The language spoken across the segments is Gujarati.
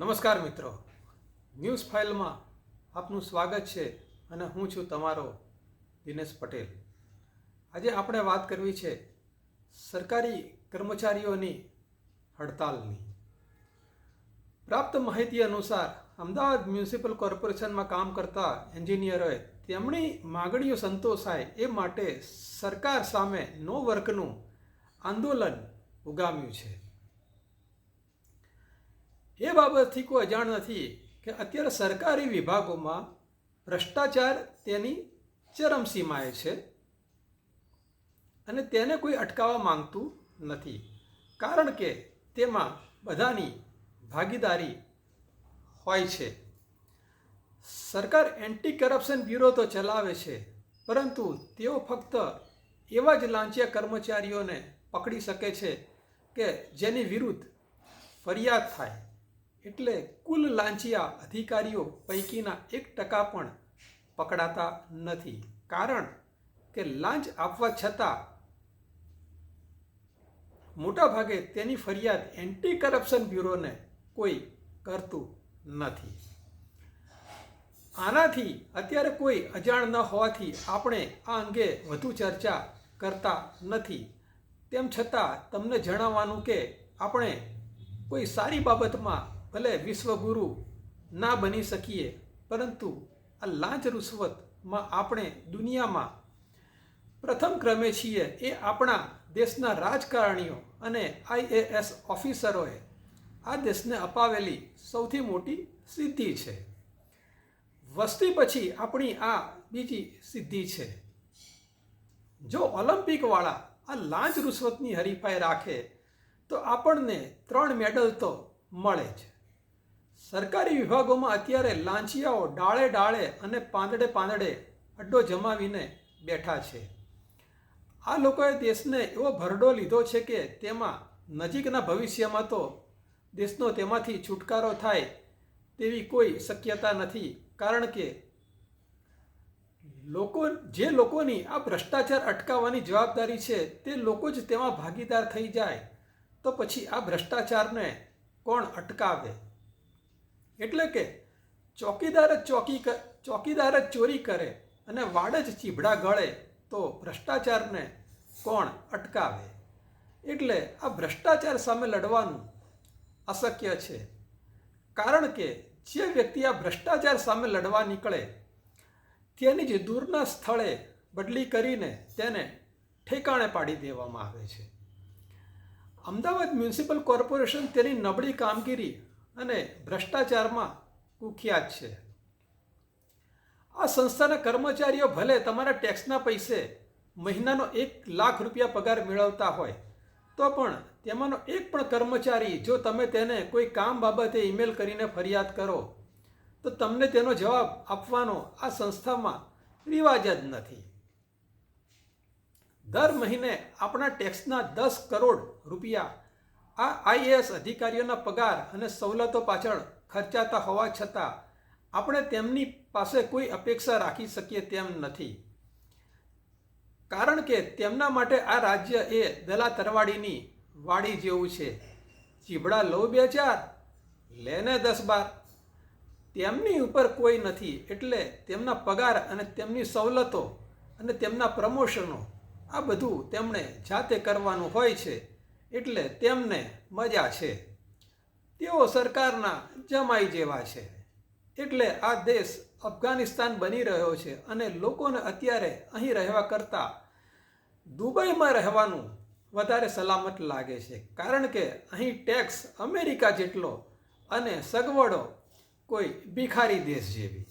નમસ્કાર મિત્રો. ન્યૂઝ ફાઇલમાં આપનું સ્વાગત છે અને હું છું તમારો દિનેશ પટેલ. આજે આપણે વાત કરવી છે સરકારી કર્મચારીઓની હડતાલની. પ્રાપ્ત માહિતી અનુસાર અમદાવાદ મ્યુનિસિપલ કોર્પોરેશનમાં કામ કરતા એન્જિનિયરોએ તેમની માગણીઓ સંતોષાય એ માટે સરકાર સામે નો વર્કનું આંદોલન ઉગામ્યું છે. એ બાબતથી કોઈ અજાણ નથી કે અત્યારે સરકારી વિભાગોમાં ભ્રષ્ટાચાર તેની ચરમસીમાએ છે અને તેને કોઈ અટકાવવા માંગતું નથી. કારણ કે તેમાં બધાની ભાગીદારી હોય છે. સરકાર એન્ટી કરપ્શન બ્યુરો તો ચલાવે છે, પરંતુ તેઓ ફક્ત એવા જ લાંચિયા કર્મચારીઓને પકડી શકે છે કે જેની વિરુદ્ધ ફરિયાદ થાય. એટલે કુલ લાંચિયા અધિકારીઓ પૈકીના એક ટકા પણ પકડાતા નથી. કારણ કે લાંચ આપવા છતાં મોટાભાગે તેની ફરિયાદ એન્ટી કરપ્શન બ્યુરોને કોઈ કરતું નથી. આનાથી અત્યારે કોઈ અજાણ ન હોવાથી આપણે આ અંગે વધુ ચર્ચા કરતા નથી. તેમ છતાં તમને જણાવવાનું કે આપણે કોઈ સારી બાબતમાં ભલે વિશ્વગુરુ ના બની શકીએ, પરંતુ આ લાંચ રૂશ્વતમાં આપણે દુનિયામાં પ્રથમ ક્રમે છીએ એ આપણા દેશના રાજકારણીઓ અને આઈએએસ ઓફિસરોએ આ દેશને અપાવેલી સૌથી મોટી સિદ્ધિ છે. વસ્તી પછી આપણી આ બીજી સિદ્ધિ છે. જો ઓલિમ્પિકવાળા આ લાંચ રૂશ્વતની હરીફાઈ રાખે, તો આપણને ત્રણ મેડલ તો મળે જ. સરકારી વિભાગોમાં અત્યારે લાંચિયાઓ ડાળે ડાળે અને પાંદડે પાંદડે અડ્ડો જમાવીને બેઠા છે. આ લોકોએ દેશને એવો ભરડો લીધો છે કે તેમાં નજીકના ભવિષ્યમાં તો દેશનો તેમાંથી છુટકારો થાય તેવી કોઈ શક્યતા નથી, કારણ કે લોકો, જે લોકોની આ ભ્રષ્ટાચાર અટકાવવાની જવાબદારી છે તે લોકો જ તેમાં ભાગીદાર થઈ જાય, તો પછી આ ભ્રષ્ટાચારને કોણ અટકાવે? એટલે કે ચોકીદાર જ ચોકી ચોકીદાર જ ચોરી કરે અને વાડ જ ચીભડા ગળે તો ભ્રષ્ટાચારને કોણ અટકાવે? એટલે આ ભ્રષ્ટાચાર સામે લડવાનું અશક્ય છે. કારણ કે જે વ્યક્તિ આ ભ્રષ્ટાચાર સામે લડવા નીકળે, તેની જ દૂરના સ્થળે બદલી કરીને તેને ઠેકાણે પાડી દેવામાં આવે છે. અમદાવાદ મ્યુનિસિપલ કોર્પોરેશન તેની નબળી કામગીરી અને ભ્રષ્ટાચારમાં કુખ્યાત છે. આ સંસ્થાના કર્મચારીઓ ભલે તમારા ટેક્સના પૈસે મહિનાનો એક લાખ રૂપિયા પગાર મેળવતા હોય, તો પણ તેમાંનો એક પણ કર્મચારી જો તમે તેને કોઈ કામ બાબતે ઈમેલ કરીને ફરિયાદ કરો, તો તમને તેનો જવાબ આપવાનો આ સંસ્થામાં રિવાજ જ નથી. દર મહિને આપણા ટેક્સના દસ કરોડ રૂપિયા આ આઈએએસ અધિકારીઓના પગાર અને સવલતો પાછળ ખર્ચાતા હોવા છતાં આપણે તેમની પાસે કોઈ અપેક્ષા રાખી શકીએ તેમ નથી. કારણ કે તેમના માટે આ રાજ્ય એ દલા તરવાડીની વાડી જેવું છે. ચીબડા લો બે ચાર, લેને દસ બાર. તેમની ઉપર કોઈ નથી એટલે તેમના પગાર અને તેમની સવલતો અને તેમના પ્રમોશનો આ બધું તેમણે જાતે કરવાનું હોય છે. એટલે તેમને મજા છે. તેઓ સરકારના જમાઈ જેવા છે. એટલે આ દેશ અફઘાનિસ્તાન બની રહ્યો છે અને લોકોને અત્યારે અહીં રહેવા કરતાં દુબઈમાં રહેવાનું વધારે સલામત લાગે છે. કારણ કે અહીં ટેક્સ અમેરિકા જેટલો અને સગવડો કોઈ ભિખારી દેશ જેવી.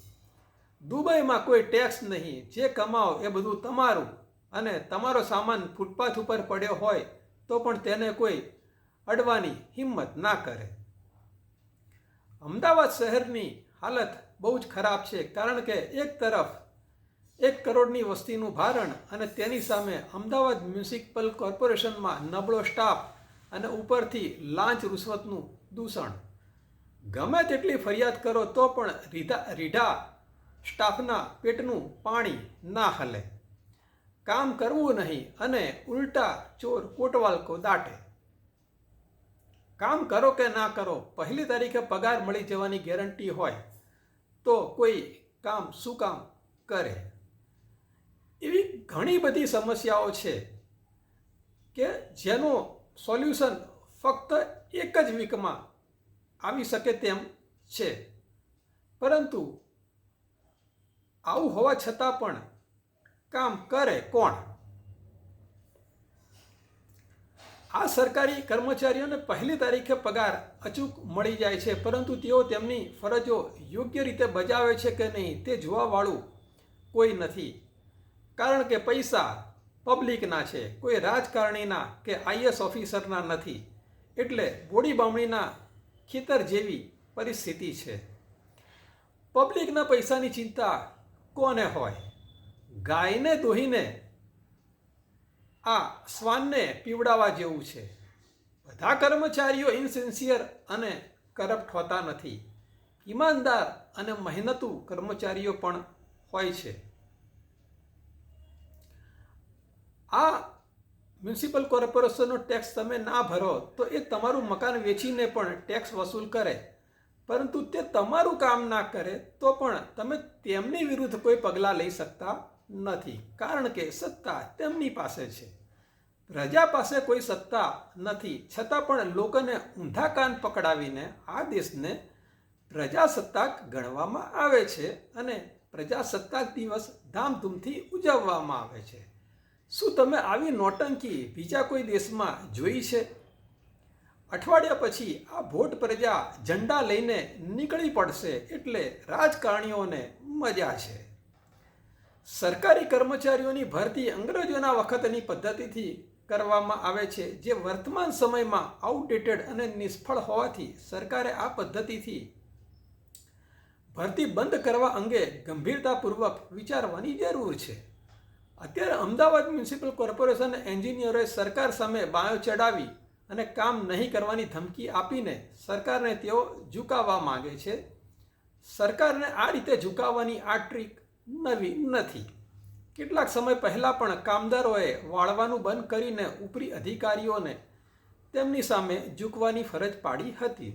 દુબઈમાં કોઈ ટેક્સ નહીં. જે કમાઓ એ બધું તમારું અને તમારો સામાન ફૂટપાથ ઉપર પડ્યો હોય તો પણ તેને કોઈ અડવાની હિંમત ના કરે. અમદાવાદ શહેરની હાલત બહુ જ ખરાબ છે, કારણ કે એક તરફ એક કરોડની વસ્તીનું ભારણ અને તેની સામે અમદાવાદ મ્યુનિસિપલ કોર્પોરેશનમાં નબળો સ્ટાફ અને ઉપરથી લાંચ રૂશ્વતનું દૂષણ. ગમે તેટલી ફરિયાદ કરો તો પણ રીધા રીઢા સ્ટાફના પેટનું પાણી ના હલે. કામ કરવું નહીં અને ઉલટા ચોર કોટવાલકો દાટે. કામ કરો કે ના કરો, પહેલી તારીખે પગાર મળી જવાની ગેરંટી હોય, તો કોઈ કામ શું કામ કરે? એવી ઘણી બધી સમસ્યાઓ છે કે જેનું સોલ્યુશન ફક્ત એક જ વીકમાં આવી શકે તેમ છે. પરંતુ આવું હોવા છતાં પણ કામ કરે કોણ? આ સરકારી કર્મચારીઓને પહેલી તારીખે પગાર અચૂક મળી જાય છે, પરંતુ તેઓ તેમની ફરજો યોગ્ય રીતે બજાવે છે કે નહીં તે જોવાવાળું કોઈ નથી. કારણ કે પૈસા પબ્લિકના છે, કોઈ રાજકારણીના કે આઈએસ ઓફિસરના નથી. એટલે બોડી બામણીના ખેતર જેવી પરિસ્થિતિ છે. પબ્લિકના પૈસાની ચિંતા કોને હોય? ગાયને દોહીને આ શ્વાનને પીવડાવવા જેવું છે. બધા કર્મચારીઓ ઇનસિન્સિયર અને કરપ્ટ હોતા નથી. ઈમાનદાર અને મહેનતુ કર્મચારીઓ પણ હોય છે. આ મ્યુનિસિપલ કોર્પોરેશનનો ટેક્સ તમે ના ભરો તો એ તમારું મકાન વેચીને પણ ટેક્સ વસૂલ કરે. પરંતુ તે તમારું કામ ના કરે તો પણ તમે તેમની વિરુદ્ધ કોઈ પગલાં લઈ શકતા નથી. કારણ કે સત્તા તેમની પાસે છે. પ્રજા પાસે કોઈ સત્તા નથી. છતાં પણ લોકોને ઊંધા કાન પકડાવીને આ દેશને પ્રજાસત્તાક ગણવામાં આવે છે અને પ્રજાસત્તાક દિવસ ધામધૂમથી ઉજવવામાં આવે છે. શું તમે આવી નોટંકી બીજા કોઈ દેશમાં જોઈ છે? અઠવાડિયા પછી આ ભોટ પ્રજા ઝંડા લઈને નીકળી પડશે એટલે રાજકારણીઓને મજા છે. સરકારી કર્મચારીઓની ભરતી અંગ્રેજોના વખતની પદ્ધતિથી કરવામાં આવે છે, જે વર્તમાન સમયમાં આઉટડેટેડ અને નિષ્ફળ હોવાથી સરકારે આ પદ્ધતિથી ભરતી બંધ કરવા અંગે ગંભીરતાપૂર્વક વિચારવાની જરૂર છે. અત્યારે અમદાવાદ મ્યુનિસિપલ કોર્પોરેશન એન્જિનિયરોએ સરકાર સામે બાયો ચડાવી અને કામ નહીં કરવાની ધમકી આપીને સરકારને તેઓ ઝુકાવવા માગે છે. સરકારને આ રીતે ઝુકાવવાની આ ટ્રીક નવી નથી. કેટલાક સમય પહેલાં પણ કામદારોએ વાળવાનું બંધ કરીને ઉપરી અધિકારીઓને તેમની સામે ઝૂકવાની ફરજ પાડી હતી.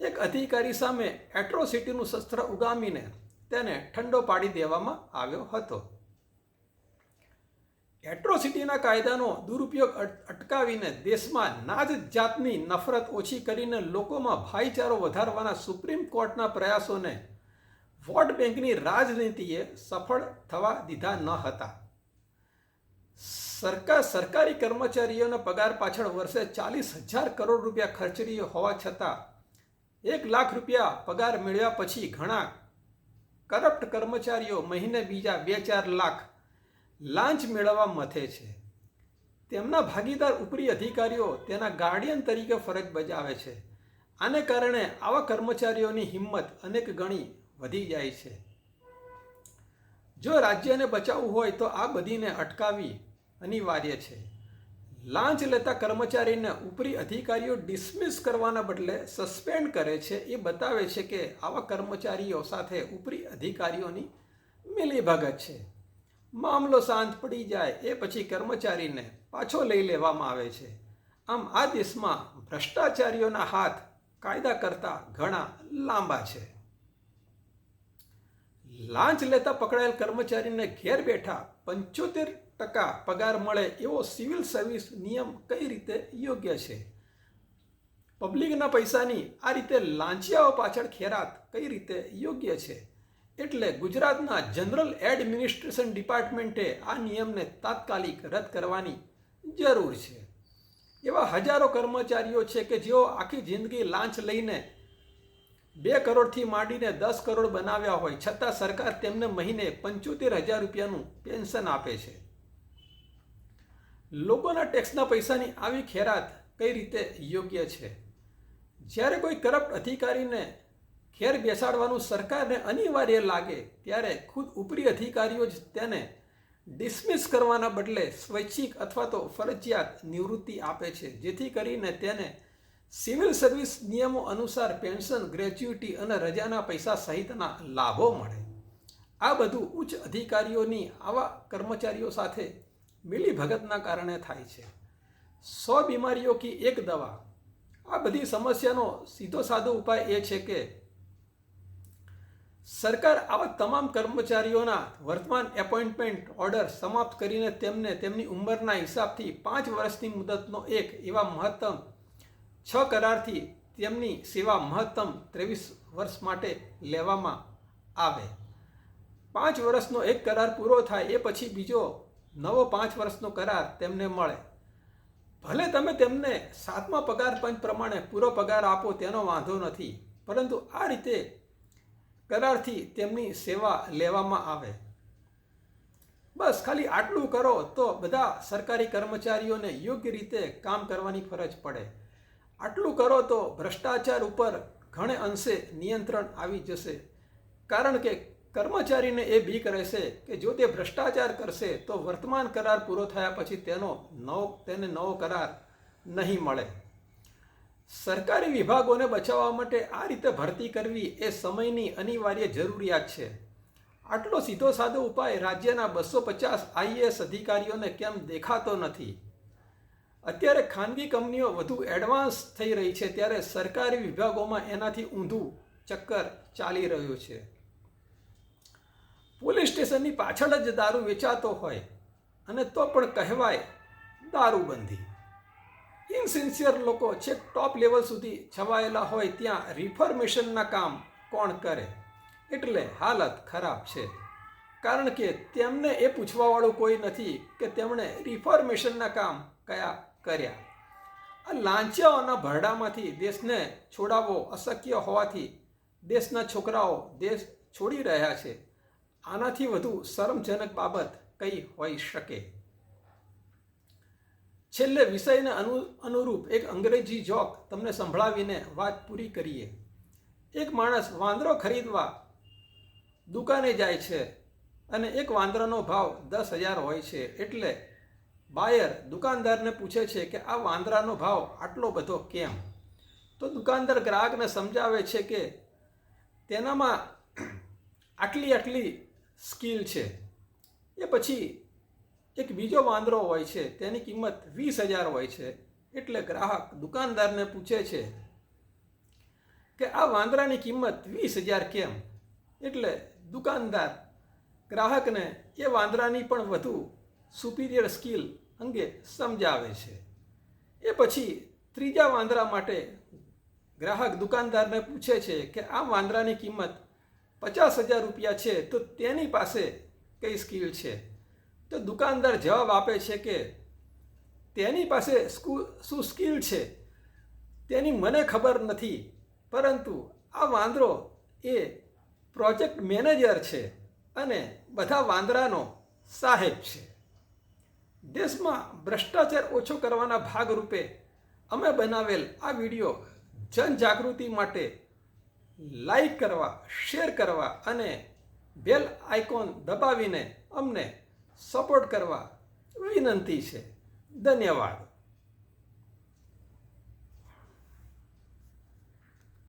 એક અધિકારી સામે એટ્રોસિટીનું શસ્ત્ર ઉગામીને તેને ઠંડો પાડી દેવામાં આવ્યો હતો. એટ્રોસિટીના કાયદાનો દુરુપયોગ અટકાવીને દેશમાં નાજ જાતની નફરત ઓછી કરીને લોકોમાં ભાઈચારો વધારવાના સુપ્રીમ કોર્ટના પ્રયાસોને વોટ બેંકની રાજનીતિએ સફળ થવા દીધા ન હતા. સરકાર સરકારી કર્મચારીઓના પગાર પાછળ વર્ષે ચાલીસ હજાર કરોડ રૂપિયા ખર્ચરી હોવા છતાં એક લાખ રૂપિયા પગાર મેળવ્યા પછી ઘણા કરપ્ટ કર્મચારીઓ મહિને બીજા બે ચાર લાખ લાંચ મેળવવા મથે છે. તેમના ભાગીદાર ઉપરી અધિકારીઓ તેના ગાર્ડિયન તરીકે ફરજ બજાવે છે. આને કારણે આવા કર્મચારીઓની હિંમત અનેક ગણી વધી જાય છે. જો રાજ્યને બચાવવું હોય તો આ બધીને અટકાવી અનિવાર્ય છે. લાંચ લેતા કર્મચારીને ઉપરી અધિકારીઓ ડિસમિસ કરવાના બદલે સસ્પેન્ડ કરે છે એ બતાવે છે કે આવા કર્મચારીઓ સાથે ઉપરી અધિકારીઓની મિલીભગત છે. મામલો શાંત પડી જાય એ પછી કર્મચારીને પાછો લઈ લેવામાં આવે છે. આમ આ દેશમાં ભ્રષ્ટાચારીઓના હાથ કાયદા કરતાં ઘણા લાંબા છે. લાંચ લેતા પકડાયેલ કર્મચારીને ઘેર બેઠા પંચોતેર ટકા પગાર મળે એવો સિવિલ સર્વિસ નિયમ કઈ રીતે યોગ્ય છે? પબ્લિકના પૈસાની આ રીતે લાંચિયાઓ પાછળ ખેરાત કઈ રીતે યોગ્ય છે? એટલે ગુજરાતના જનરલ એડમિનિસ્ટ્રેશન ડિપાર્ટમેન્ટે આ નિયમને તાત્કાલિક રદ કરવાની જરૂર છે. એવા હજારો કર્મચારીઓ છે કે જેઓ આખી જિંદગી લાંચ લઈને બે કરોડથી માંડીને દસ કરોડ બનાવ્યા હોય, છતાં સરકાર તેમને મહિને પંચોતેર હજાર રૂપિયાનું પેન્શન આપે છે. લોકોના ટેક્સના પૈસાની આવી ખેરાત કઈ રીતે યોગ્ય છે? જ્યારે કોઈ કરપ્ટ અધિકારીને ખેર બેસાડવાનું સરકારને અનિવાર્ય લાગે, ત્યારે ખુદ ઉપરી અધિકારીઓ જ તેને ડિસમિસ કરવાના બદલે સ્વૈચ્છિક અથવા તો ફરજિયાત નિવૃત્તિ આપે છે, જેથી કરીને તેને સિવિલ સર્વિસ નિયમો અનુસાર પેન્શન ગ્રેચ્યુટી અને રજાના પૈસા સહિતના લાભો મળે. આ બધું ઉચ્ચ અધિકારીઓની આવા કર્મચારીઓ સાથે મિલીભગતના કારણે થાય છે. સો બીમારીઓ કી એક દવા. આ બધી સમસ્યાનો સીધો સાદો ઉપાય એ છે કે સરકાર આવા તમામ કર્મચારીઓના વર્તમાન એપોઇન્ટમેન્ટ ઓર્ડર સમાપ્ત કરીને તેમને તેમની ઉંમરના હિસાબથી પાંચ વર્ષની મુદતનો એક એવા મહત્તમ છ કરારથી તેમની સેવા મહત્તમ ત્રેવીસ વર્ષ માટે લેવામાં આવે. પાંચ વર્ષનો એક કરાર પૂરો થાય એ પછી બીજો નવો પાંચ વર્ષનો કરાર તેમને મળે. ભલે તમે તેમને સાતમા પગાર પંચ પ્રમાણે પૂરો પગાર આપો તેનો વાંધો નથી, પરંતુ આ રીતે કરારથી તેમની સેવા લેવામાં આવે. બસ ખાલી આટલું કરો તો બધા સરકારી કર્મચારીઓને યોગ્ય રીતે કામ કરવાની ફરજ પડે. આટલું કરો તો ભ્રષ્ટાચાર ઉપર ઘણે અંશે નિયંત્રણ આવી જશે. કારણ કે કર્મચારીને એ બીક રહેશે કે જો તે ભ્રષ્ટાચાર કરશે, તો વર્તમાન કરાર પૂરો થયા પછી તેનો નવો, તેને નવો કરાર નહીં મળે. સરકારી વિભાગોને બચાવવા માટે આ રીતે ભરતી કરવી એ સમયની અનિવાર્ય જરૂરિયાત છે. આટલો સીધો સાદો ઉપાય રાજ્યના બસો પચાસ આઈએએસ અધિકારીઓને કેમ દેખાતો નથી? અત્યારે ખાનગી કંપનીઓ વધુ એડવાન્સ થઈ રહી છે ત્યારે સરકારી વિભાગોમાં એનાથી ઊંધું ચક્કર ચાલી રહ્યું છે. પોલીસ સ્ટેશનની પાછળ જ દારૂ વેચાતો હોય અને તો પણ કહેવાય દારૂબંધી. ઇનસિન્સિયર લોકો છેક ટોપ લેવલ સુધી છવાયેલા હોય ત્યાં રિફોર્મેશનના કામ કોણ કરે? એટલે હાલત ખરાબ છે. કારણ કે તેમને એ પૂછવાવાળું કોઈ નથી કે તેમણે રિફોર્મેશનના કામ કયા કર્યા. આ લાંચિયાઓના ભરડામાંથી દેશને છોડાવવો અશક્ય હોવાથી દેશના છોકરાઓ દેશ છોડી રહ્યા છે. આનાથી વધુ શરમજનક બાબત કઈ હોઈ શકે. છેલ્લે વિષયને અનુ, અનુરૂપ એક અંગ્રેજી જોક તમને સંભળાવીને વાત પૂરી કરીએ. એક માણસ વાંદરો ખરીદવા દુકાને જાય છે અને એક વાંદરાનો ભાવ દસ હજાર હોય છે એટલે બાયર દુકાનદારને પૂછે છે કે આ વાંદરાનો ભાવ આટલો બધો કેમ? તો દુકાનદાર ગ્રાહકને સમજાવે છે કે તેનામાં આટલી આટલી સ્કિલ છે. એ પછી એક બીજો વાંદરો હોય છે, તેની કિંમત વીસ હજાર હોય છે. એટલે ગ્રાહક દુકાનદારને પૂછે છે કે આ વાંદરાની કિંમત વીસ હજાર કેમ? એટલે દુકાનદાર ગ્રાહકને એ વાંદરાની પણ વધુ સુપિરિયર સ્કિલ અંગે સમજાવે છે. એ પછી ત્રીજા વાંદરા માટે ગ્રાહક દુકાનદારને પૂછે છે કે આ વાંદરાની કિંમત પચાસ હજાર રૂપિયા છે, તો તેની પાસે કઈ સ્કિલ છે? તો દુકાનદાર જવાબ આપે છે કે તેની પાસે શું સ્કિલ છે? તેની મને ખબર નથી, પરંતુ આ વાંદરો એ પ્રોજેક્ટ મેનેજર છે અને બધા વાંદરાનો સાહેબ છે. દેશમાં ભ્રષ્ટાચાર ઓછો કરવાના ભાગરૂપે અમે બનાવેલ આ વીડિયો જનજાગૃતિ માટે લાઈક કરવા, શેર કરવા અને બેલ આઇકોન દબાવીને અમને સપોર્ટ કરવા વિનંતી છે. ધન્યવાદ.